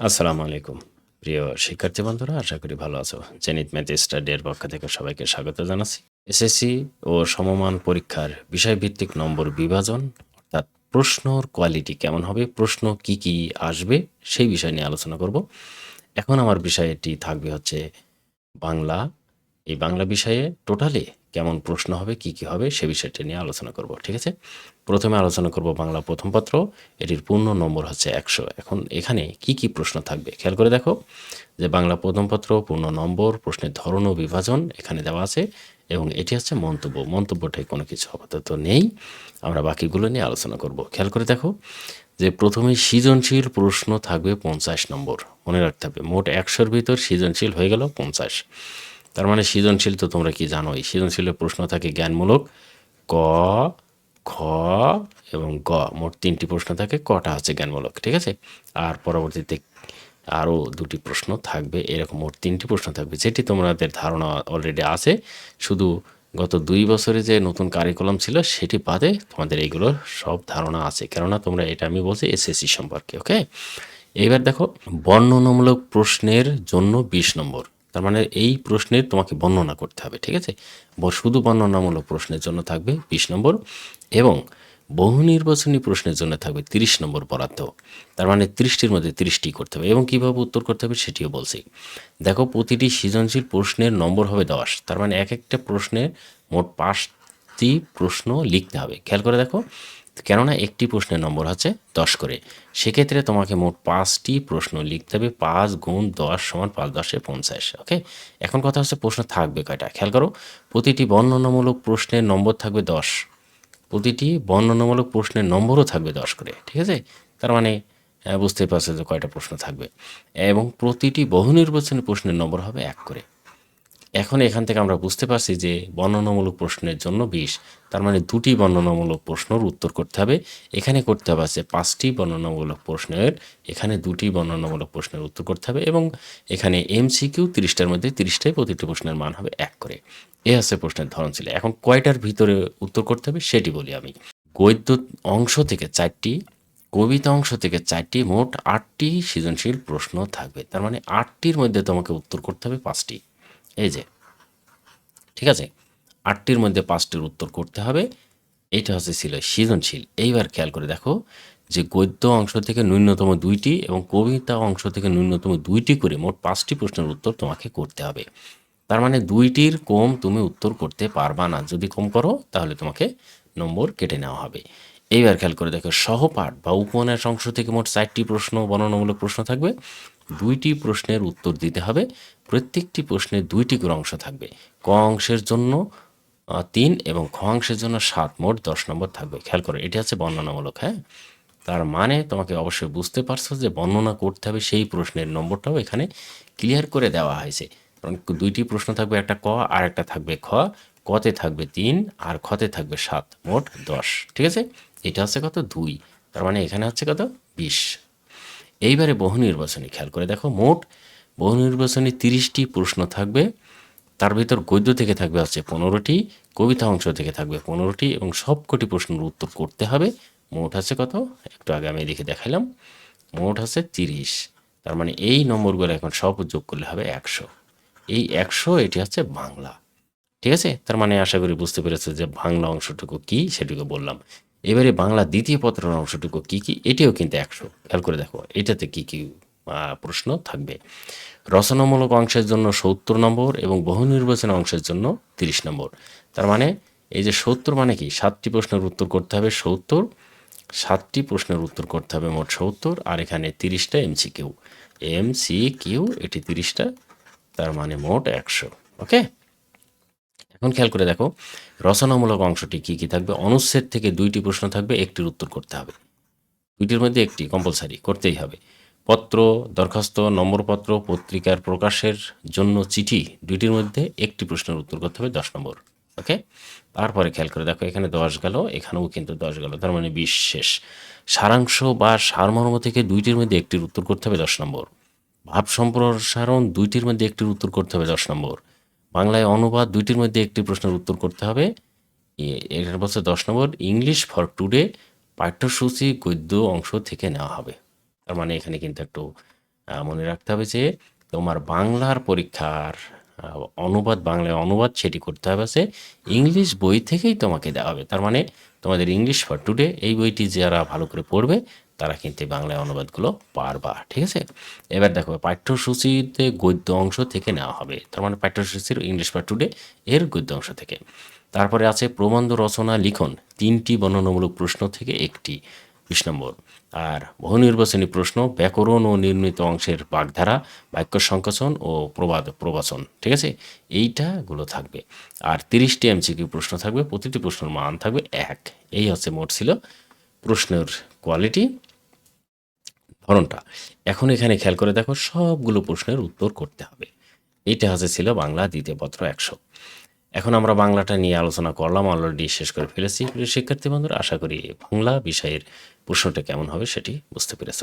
আসসালামু আলাইকুম। প্রিয় শিক্ষার্থী বন্ধুরা, আশা করি ভালো আছো। জেনিত ম্যাথ স্টাডির পক্ষ থেকে সবাইকে স্বাগত জানাচ্ছি। এসএসসি ও সমমান পরীক্ষার বিষয়ভিত্তিক নম্বর বিভাজন, অর্থাৎ প্রশ্নর কোয়ালিটি কেমন হবে, প্রশ্ন কি কি আসবে, সেই বিষয় নিয়ে আলোচনা করব। এখন আমার বিষয়টি থাকবে হচ্ছে বাংলা। এই বাংলা বিষয়ে টোটালি কেমন প্রশ্ন হবে, কি কি হবে, সে বিষয়টি নিয়ে আলোচনা করব, ঠিক আছে? প্রথমে আলোচনা করব বাংলা প্রথম পত্র, এটির পূর্ণ নম্বর হচ্ছে একশো। এখন এখানে কি কি প্রশ্ন থাকবে? খেয়াল করে দেখো যে বাংলা প্রথম পত্র, পূর্ণ নম্বর, প্রশ্নের ধরন ও বিভাজন এখানে দেওয়া আছে এবং এটি হচ্ছে মন্তব্য। মন্তব্যটাই কোনো কিছু আপাতত নেই, আমরা বাকিগুলো নিয়ে আলোচনা করব। খেয়াল করে দেখো যে প্রথমে সৃজনশীল প্রশ্ন থাকবে পঞ্চাশ নম্বর। মনে রাখতে হবে, মোট একশোর ভিতর সৃজনশীল হয়ে গেল পঞ্চাশ। তার মানে সৃজনশীল তো তোমরা কি জানোই। সৃজনশীলের প্রশ্ন থাকে জ্ঞানমূলক, ক, খ এবং গ। মোট তিনটি প্রশ্ন থাকে, কটা হচ্ছে জ্ঞানমূলক, ঠিক আছে? আর পরবর্তীতে আরও দুটি প্রশ্ন থাকবে, এরকম মোট তিনটি প্রশ্ন থাকবে, যেটি তোমাদের ধারণা অলরেডি আছে। শুধু গত দুই বছরে যে নতুন কারিকুলাম ছিল, সেটি বাদে তোমাদের এইগুলো সব ধারণা আছে। কেননা তোমরা এটা আমি বলছি এসএসসি সম্পর্কে ওকে এইবার দেখো, বর্ণনামূলক প্রশ্নের জন্য বিশ নম্বর। তার মানে এই প্রশ্নের তোমাকে বর্ণনা করতে হবে, ঠিক আছে? শুধু বর্ণনামূলক প্রশ্নের জন্য থাকবে বিশ নম্বর এবং বহু নির্বাচনী প্রশ্নের জন্য থাকবে তিরিশ নম্বর বরাদ্দ। তার মানে তিরিশটির মধ্যে তিরিশটি করতে হবে এবং কীভাবে উত্তর করতে হবে সেটিও বলছি। দেখো, প্রতিটি সৃজনশীল প্রশ্নের নম্বর হবে দশ। তার মানে এক একটা প্রশ্নের মোট পাঁচটি প্রশ্ন লিখতে হবে। খেয়াল করে দেখো কেননা একটি প্রশ্নের নম্বর হচ্ছে দশ করে। সেক্ষেত্রে তোমাকে মোট পাঁচটি প্রশ্ন লিখতে হবে পাঁচ গুণ দশ সমান পাঁচ দশে পঞ্চাশ ওকে? এখন কথা হচ্ছে প্রশ্ন থাকবে কয়টা? খেয়াল করো প্রতিটি বর্ণনামূলক প্রশ্নের নম্বর থাকবে দশ। প্রতিটি বর্ণনামূলক প্রশ্নের নম্বরও থাকবে দশ করে ঠিক আছে? তার মানে আহ, বুঝতেই পারছ যে কয়টা প্রশ্ন থাকবে। এবং প্রতিটি বহু নির্বাচনী প্রশ্নের নম্বর হবে এক করে। এখন এখান থেকে আমরা বুঝতে পারছি যে বর্ণনামূলক প্রশ্নের জন্য বিশ, তার মানে দুটি বর্ণনামূলক প্রশ্নের উত্তর করতে হবে। এখানে করতে হবে আছে পাঁচটি বর্ণনামূলক প্রশ্নের, এখানে দুটি বর্ণনামূলক প্রশ্নের উত্তর করতে হবে এবং এখানে এমসিকিউ তিরিশটার মধ্যে তিরিশটাই প্রতিটি প্রশ্নের মান হবে এক করে। এ আছে প্রশ্নের ধরন ছিল এখন কয়টার ভিতরে উত্তর করতে হবে সেটি বলি আমি। গদ্য অংশ থেকে চারটি, কবিতা অংশ থেকে চারটি, মোট আটটি সৃজনশীল প্রশ্ন থাকবে। তার মানে আটটির মধ্যে তোমাকে উত্তর করতে হবে পাঁচটি। এই যে, ঠিক আছে? আটটির মধ্যে পাঁচটির উত্তর করতে হবে। এটা হচ্ছে ছিল সৃজনশীল। এইবার খেয়াল করে দেখো যে গদ্য অংশ থেকে ন্যূনতম দুইটি এবং কবিতা অংশ থেকে ন্যূনতম দুইটি করে মোট পাঁচটি প্রশ্নের উত্তর তোমাকে করতে হবে। তার মানে দুইটির কম তুমি উত্তর করতে পারবা না। যদি কম করো, তাহলে তোমাকে নম্বর কেটে নেওয়া হবে। এইবার খেয়াল করে দেখো, সহপাঠ বা উপন্যাস অংশ থেকে মোট চারটি প্রশ্ন বর্ণনামূলক প্রশ্ন থাকবে। দুইটি প্রশ্নের উত্তর দিতে হবে। প্রত্যেকটি প্রশ্নে দুইটি করে অংশ থাকবে। ক অংশের জন্য তিন এবং খ অংশের জন্য সাত, মোট দশ নম্বর থাকবে। খেয়াল করো, এটি হচ্ছে বর্ণনামূলক হ্যাঁ? তার মানে তোমাকে অবশ্যই বুঝতে পারছ যে বর্ণনা করতে হবে সেই প্রশ্নের নম্বরটাও এখানে ক্লিয়ার করে দেওয়া হয়েছে। কারণ দুইটি প্রশ্ন থাকবে, একটা ক আর একটা থাকবে খ। কতে থাকবে তিন আর খতে থাকবে সাত, মোট দশ। ঠিক আছে? এটা হচ্ছে কত? দুই। তার মানে এখানে হচ্ছে কত? বিশ। এইবারে বহু নির্বাচনী, খেয়াল করে দেখো, মোট বহু নির্বাচনী তিরিশটি প্রশ্ন থাকবে। তার ভিতর গদ্য থেকে থাকবে হচ্ছে পনেরোটি, কবিতা অংশ থেকে থাকবে পনেরোটি এবং সবকটি প্রশ্নের উত্তর করতে হবে। মোট হচ্ছে কত? একটু আগে আমি এদিকে দেখাইলাম। মোট হচ্ছে তিরিশ। তার মানে এই নম্বরগুলো এখন সব যোগ করলে হবে একশো। এই একশো, এটি হচ্ছে বাংলা। ঠিক আছে? তার মানে আশা করি বুঝতে পেরেছ যে বাংলা অংশটুকু কি সেটুকু বললাম। এবারে বাংলা দ্বিতীয় পত্রের অংশটুকু কী কী, এটিও কিন্তু একশো। খেয়াল করে দেখো, এটাতে কী কী প্রশ্ন থাকবে। রচনামূলক অংশের জন্য সত্তর নম্বর এবং বহু নির্বাচন অংশের জন্য তিরিশ নম্বর। তার মানে এই যে সত্তর মানে কি? সাতটি প্রশ্নের উত্তর করতে হবে সত্তর, সাতটি প্রশ্নের উত্তর করতে হবে মোট সত্তর, আর এখানে তিরিশটা MC Q M C Q এটি তিরিশটা, তার মানে মোট একশো। ওকে? এখন খেয়াল করে দেখো, রচনামূলক অংশটি কি কি থাকবে? অনুচ্ছেদ থেকে দুইটি প্রশ্ন থাকবে, একটির উত্তর করতে হবে। দুইটির মধ্যে একটি কম্পালসারি করতেই হবে। পত্র, দরখাস্ত, নম্বরপত্র, পত্রিকার প্রকাশের জন্য চিঠি, দুইটির মধ্যে একটি প্রশ্নের উত্তর করতে হবে, দশ নম্বর। ওকে? তারপরে খেয়াল করে দেখো, এখানে দশ গেল, এখানেও কিন্তু দশ গেল, তার মানে বিশ শেষ। সারাংশ বা সারমর্ম থেকে দুইটির মধ্যে একটির উত্তর করতে হবে, দশ নম্বর। ভাব সম্প্রসারণ দুইটির মধ্যে একটির উত্তর করতে হবে, দশ নম্বর। বাংলায় অনুবাদ দুইটির মধ্যে একটি প্রশ্নের উত্তর করতে হবে। এটার বলছে দশ নম্বর, ইংলিশ ফর টুডে পাঠ্যসূচি গদ্য অংশ থেকে নেওয়া হবে। তার মানে এখানে কিন্তু একটু মনে রাখতে হবে যে তোমার বাংলার পরীক্ষার অনুবাদ, বাংলায় অনুবাদ সেটি করতে হবে সে ইংলিশ বই থেকেই তোমাকে দেওয়া হবে। তার মানে তোমাদের ইংলিশ ফর টুডে এই বইটি যারা ভালো করে পড়বে তারা কিন্তু বাংলায় অনুবাদগুলো পারবা ঠিক আছে? এবার দেখো, পাঠ্যসূচিতে গদ্য অংশ থেকে নেওয়া হবে। তার মানে পাঠ্যসূচির ইংলিশ ফর টুডে এর গদ্য অংশ থেকে। তারপরে আছে প্রবন্ধ রচনা লিখন, তিনটি বর্ণনামূলক প্রশ্ন থেকে একটি, বিশ নম্বর। আর বহু নির্বাচনী প্রশ্ন, ব্যাকরণ ও নির্মিত অংশের বাগধারা, বাক্য সংকোচন ও প্রবাদ প্রবাচন, ঠিক আছে? এইটাগুলো থাকবে। আর তিরিশটি এমসিকিউ প্রশ্ন থাকবে, প্রতিটি প্রশ্নের মান থাকবে এক। এই হচ্ছে মোট ছিল প্রশ্নের কোয়ালিটি ধরনটা। এখন এখানে খেয়াল করে দেখো, সবগুলো প্রশ্নের উত্তর করতে হবে। এইটা হচ্ছে ছিল বাংলা দ্বিতীয় পত্র একশো। এখন আমরা বাংলাটা নিয়ে আলোচনা করলাম অলরেডি শেষ করে ফেলেছি। শিক্ষার্থী বন্ধুরা, আশা করি বাংলা বিষয়ের প্রশ্নটা কেমন হবে সেটি বুঝতে পেরেছ।